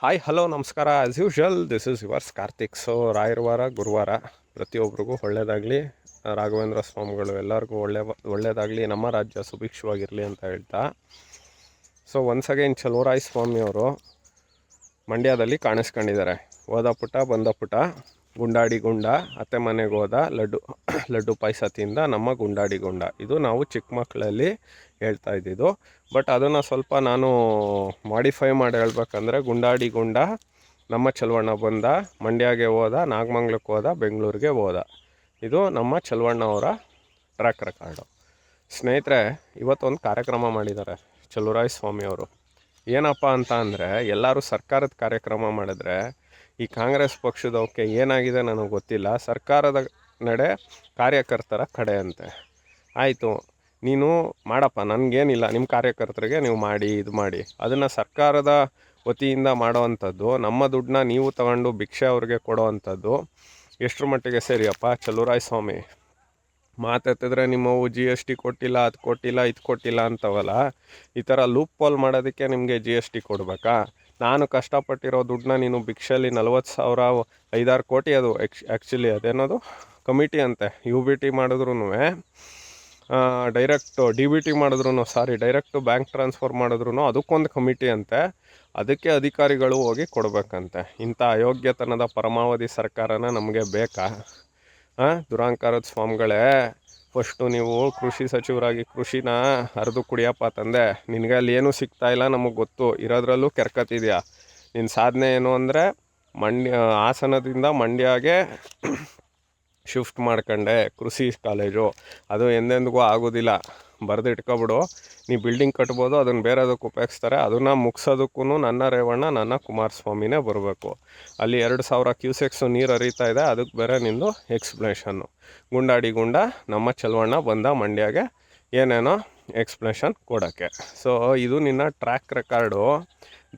Hi hello ನಮಸ್ಕಾರ. As usual this is yours Karthik so ರಾಯರ್ವಾರ, ಗುರುವಾರ ಪ್ರತಿಯೊಬ್ಬರಿಗೂ ಒಳ್ಳೆಯದಾಗಲಿ ರಾಘವೇಂದ್ರ ಸ್ವಾಮಿಗಳು ಎಲ್ಲರಿಗೂ ಒಳ್ಳೆ ಒಳ್ಳೆಯದಾಗಲಿ ನಮ್ಮ ರಾಜ್ಯ ಸುಭಿಕ್ಷವಾಗಿರಲಿ ಅಂತ ಹೇಳ್ತಾ. ಸೊ ಒನ್ಸ್ ಅಗೇನ್ ಚಲೋರಾಯ್ ಸ್ವಾಮಿಯವರು ಮಂಡ್ಯದಲ್ಲಿ ಕಾಣಿಸ್ಕೊಂಡಿದ್ದಾರೆ. ಹೋದ ಪುಟ, ಬಂದ ಪುಟ. ಗುಂಡಾಡಿ ಗುಂಡ ಅತ್ತೆ ಮನೆಗೆ ಹೋದ ಲಡ್ಡು ಲಡ್ಡು ಪಾಯಸ ತಿಂದ ನಮ್ಮ ಗುಂಡಾಡಿ ಗುಂಡ ಇದು ನಾವು ಚಿಕ್ಕ ಮಕ್ಕಳಲ್ಲಿ ಹೇಳ್ತಾ ಇದ್ದಿದ್ದು. ಬಟ್ ಅದನ್ನು ಸ್ವಲ್ಪ ನಾನು ಮಾಡಿಫೈ ಮಾಡಿ ಹೇಳ್ಬೇಕಂದ್ರೆ ಗುಂಡಾಡಿ ಗುಂಡ ನಮ್ಮ ಚಲವಣ್ಣ ಬಂದ, ಮಂಡ್ಯಗೆ ಹೋದ, ನಾಗಮಂಗ್ಲಕ್ಕೆ ಹೋದ, ಬೆಂಗಳೂರಿಗೆ ಹೋದ. ಇದು ನಮ್ಮ ಚಲವಣ್ಣ ಅವರ ಟ್ರ್ಯಾಕ್ ರೆಕಾರ್ಡು ಸ್ನೇಹಿತರೆ, ಇವತ್ತೊಂದು ಕಾರ್ಯಕ್ರಮ ಮಾಡಿದ್ದಾರೆ ಚಲುರಾಯ ಸ್ವಾಮಿಯವರು ಏನಪ್ಪ ಅಂತ ಅಂದರೆ, ಎಲ್ಲರೂ ಸರ್ಕಾರದ ಕಾರ್ಯಕ್ರಮ ಮಾಡಿದ್ರೆ ಈ ಕಾಂಗ್ರೆಸ್ ಪಕ್ಷದವಕ್ಕೆ ಏನಾಗಿದೆ ನನಗೆ ಗೊತ್ತಿಲ್ಲ. ಸರ್ಕಾರದ ನಡೆ ಕಾರ್ಯಕರ್ತರ ಕಡೆ ಅಂತೆ ಆಯಿತು, ನೀನು ಮಾಡಪ್ಪ, ನನಗೇನಿಲ್ಲ. ನಿಮ್ಮ ಕಾರ್ಯಕರ್ತರಿಗೆ ನೀವು ಮಾಡಿ, ಇದು ಮಾಡಿ. ಅದನ್ನು ಸರ್ಕಾರದ ವತಿಯಿಂದ ಮಾಡೋವಂಥದ್ದು, ನಮ್ಮ ದುಡ್ಡನ್ನ ನೀವು ತಗೊಂಡು ಭಿಕ್ಷೆ ಅವ್ರಿಗೆ ಕೊಡೋವಂಥದ್ದು, ಎಷ್ಟರ ಮಟ್ಟಿಗೆ ಸರಿಯಪ್ಪ? ಚಲುರಾಯ ಸ್ವಾಮಿ. ಮಾತೆತ್ತಿದ್ರೆ ನಿಮ್ಮವು ಜಿ ಎಸ್ ಟಿ ಕೊಟ್ಟಿಲ್ಲ, ಅದು ಕೊಟ್ಟಿಲ್ಲ, ಇದು ಕೊಟ್ಟಿಲ್ಲ ಅಂತವಲ್ಲ, ಈ ಥರ ಲೂಪ್ ಪೋಲ್ ಮಾಡೋದಕ್ಕೆ ನಿಮಗೆ ಜಿ ಎಸ್ ಟಿ ಕೊಡಬೇಕಾ? ನಾನು ಕಷ್ಟಪಟ್ಟಿರೋ ದುಡ್ಡನ್ನ ನೀನು ಭಿಕ್ಷೆಯಲ್ಲಿ ನಲ್ವತ್ತು ಸಾವಿರ, ಐದಾರು ಕೋಟಿ ಅದು ಎಕ್ಸ್ ಆ್ಯಕ್ಚುಲಿ ಅದೇನದು? ಕಮಿಟಿ ಅಂತೆ ಯು ಬಿ ಟಿ ಮಾಡಿದ್ರೂ ಡೈರೆಕ್ಟು ಡಿ ಬಿ ಟಿ ಮಾಡಿದ್ರು ಸಾರಿ ಡೈರೆಕ್ಟು ಬ್ಯಾಂಕ್ ಟ್ರಾನ್ಸ್ಫರ್ ಮಾಡಿದ್ರು ಅದಕ್ಕೊಂದು ಕಮಿಟಿ ಅಂತೆ. ಅದಕ್ಕೆ ಅಧಿಕಾರಿಗಳು ಹೋಗಿ ಕೊಡಬೇಕಂತೆ. ಇಂಥ ಅಯೋಗ್ಯತನದ ಪರಮಾವಧಿ ಸರ್ಕಾರನ ನಮಗೆ ಬೇಕಾ? ದುರಾಂಕಾರದ ಸ್ವಾಮಿಗಳೇ, ಫಸ್ಟು ನೀವು ಕೃಷಿ ಸಚಿವರಾಗಿ ಕೃಷಿನ ಹರಿದು ಕುಡಿಯಪ್ಪ ತಂದೆ. ನಿನಗೆ ಅಲ್ಲಿ ಏನೂ ಸಿಗ್ತಾ ಇಲ್ಲ ನಮಗೆ ಗೊತ್ತು. ಇರೋದ್ರಲ್ಲೂ ಕೆರ್ಕತ್ತಿದೆಯಾ ನಿನ್ನ ಸಾಧನೆ ಏನು ಅಂದರೆ, ಮಂಡ್ಯ, ಹಾಸನದಿಂದ ಮಂಡ್ಯಗೆ ಶಿಫ್ಟ್ ಮಾಡ್ಕೊಂಡೆ ಕೃಷಿ ಕಾಲೇಜು ಅದು ಎಂದೆಂದಿಗೂ ಆಗೋದಿಲ್ಲ. ಬರೆದು ಇಟ್ಕೊಬಿಡು. ನೀ ಬಿಲ್ಡಿಂಗ್ ಕಟ್ಬೋದು, ಅದನ್ನು ಬೇರೆದಕ್ಕೆ ಉಪಯೋಗಿಸ್ತಾರೆ. ಅದನ್ನು ಮುಗಿಸೋದಕ್ಕೂ ನನ್ನ ರೇವಣ್ಣ, ನನ್ನ ಕುಮಾರಸ್ವಾಮಿನೇ ಬರಬೇಕು. ಅಲ್ಲಿ ಎರಡು ಸಾವಿರ ಕ್ಯೂಸೆಕ್ಸು ನೀರು ಹರಿತಾ ಇದೆ ಅದಕ್ಕೆ ಬೇರೆ ನಿಂದು ಎಕ್ಸ್ಪ್ಲನೇಷನ್ನು ಗುಂಡಾಡಿ ಗುಂಡ, ನಮ್ಮ ಚಲವಣ್ಣ ಬಂದ ಮಂಡ್ಯಗೆ ಏನೇನೋ ಎಕ್ಸ್ಪ್ಲನೇಷನ್ ಕೊಡೋಕ್ಕೆ. ಸೊ ಇದು ನಿನ್ನ ಟ್ರ್ಯಾಕ್ ರೆಕಾರ್ಡು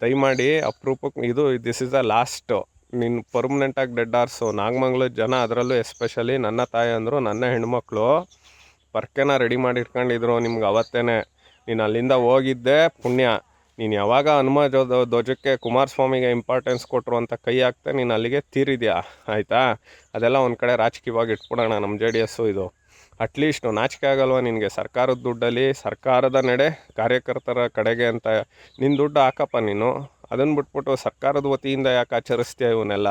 ದಯಮಾಡಿ ಅಪ್ರೂಪಕ್ಕೆ ಇದು ದಿಸ್ ಇಸ್ ದ ಲಾಸ್ಟು ನಿನ್ನ ಪರ್ಮನೆಂಟಾಗಿ ಡೆಡ್ ಆರ್ಸು ನಾಗಮಂಗ್ಳೂರು ಜನ ಅದರಲ್ಲೂ ಎಸ್ಪೆಷಲಿ ನನ್ನ ತಾಯಿ ಅಂದರು, ನನ್ನ ಹೆಣ್ಮಕ್ಳು. ಪರ್ಕೆನ ರೆಡಿ ಮಾಡಿ ಇಟ್ಕೊಂಡಿದ್ರು ನಿಮ್ಗೆ ಅವತ್ತೇ ನೀನು ಅಲ್ಲಿಂದ ಹೋಗಿದ್ದೆ. ಪುಣ್ಯ. ನೀನು ಯಾವಾಗ ಹನುಮ ಧ್ವಜಕ್ಕೆ ಕುಮಾರಸ್ವಾಮಿಗೆ ಇಂಪಾರ್ಟೆನ್ಸ್ ಕೊಟ್ಟರು ಅಂತ ಕೈ ಹಾಕ್ತೆ, ನೀನು ಅಲ್ಲಿಗೆ ತೀರಿದ್ಯಾ? ಆಯಿತಾ? ಅದೆಲ್ಲ ಒಂದು ಕಡೆ ರಾಜಕೀಯವಾಗಿ ಇಟ್ಬಿಡೋಣ ನಮ್ಮ ಜೆ ಡಿ ಎಸ್ಸು ಇದು. ಅಟ್ಲೀಸ್ಟ್ ನಾಚಿಕೆ ಆಗಲ್ವ ನಿನಗೆ? ಸರ್ಕಾರದ ದುಡ್ಡಲ್ಲಿ, ಸರ್ಕಾರದ ನಡೆ ಕಾರ್ಯಕರ್ತರ ಕಡೆಗೆ ಅಂತ ನಿನ್ನ ದುಡ್ಡು ಹಾಕಪ್ಪ ನೀನು. ಅದನ್ನು ಬಿಟ್ಬಿಟ್ಟು ಸರ್ಕಾರದ ವತಿಯಿಂದ ಯಾಕೆ ಆಚರಿಸ್ತೀಯ ಇವನ್ನೆಲ್ಲ?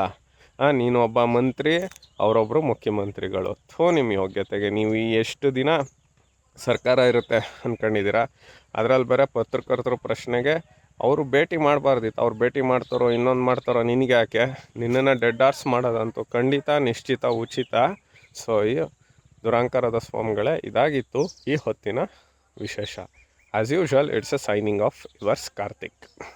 ನೀನು ಒಬ್ಬ ಮಂತ್ರಿ ಅವರೊಬ್ಬರು ಮುಖ್ಯಮಂತ್ರಿಗಳು. ಥೋ ನಿಮ್ಮ ಯೋಗ್ಯತೆಗೆ ನೀವು ಎಷ್ಟು ದಿನ ಸರ್ಕಾರ ಇರುತ್ತೆ ಅಂದ್ಕೊಂಡಿದ್ದೀರಾ ಅದರಲ್ಲಿ ಬೇರೆ ಪತ್ರಕರ್ತರ ಪ್ರಶ್ನೆಗೆ, ಅವರು ಭೇಟಿ ಮಾಡಬಾರ್ದಿತ್ತು. ಅವ್ರು ಭೇಟಿ ಮಾಡ್ತಾರೋ, ಇನ್ನೊಂದು ಮಾಡ್ತಾರೋ, ನಿನಗೆ ಯಾಕೆ? ನಿನ್ನನ್ನು ಡೆಡ್ ಆರ್ಸ್ ಮಾಡೋದಂತೂ ಖಂಡಿತ, ನಿಶ್ಚಿತ, ಉಚಿತ. ಸೊ, ಈ ದುರಾಂಕಾರದ ಸ್ವಾಮಿಗಳೇ, ಇದಾಗಿತ್ತು ಈ ಹೊತ್ತಿನ ವಿಶೇಷ. As usual it's a signing off yours Karthik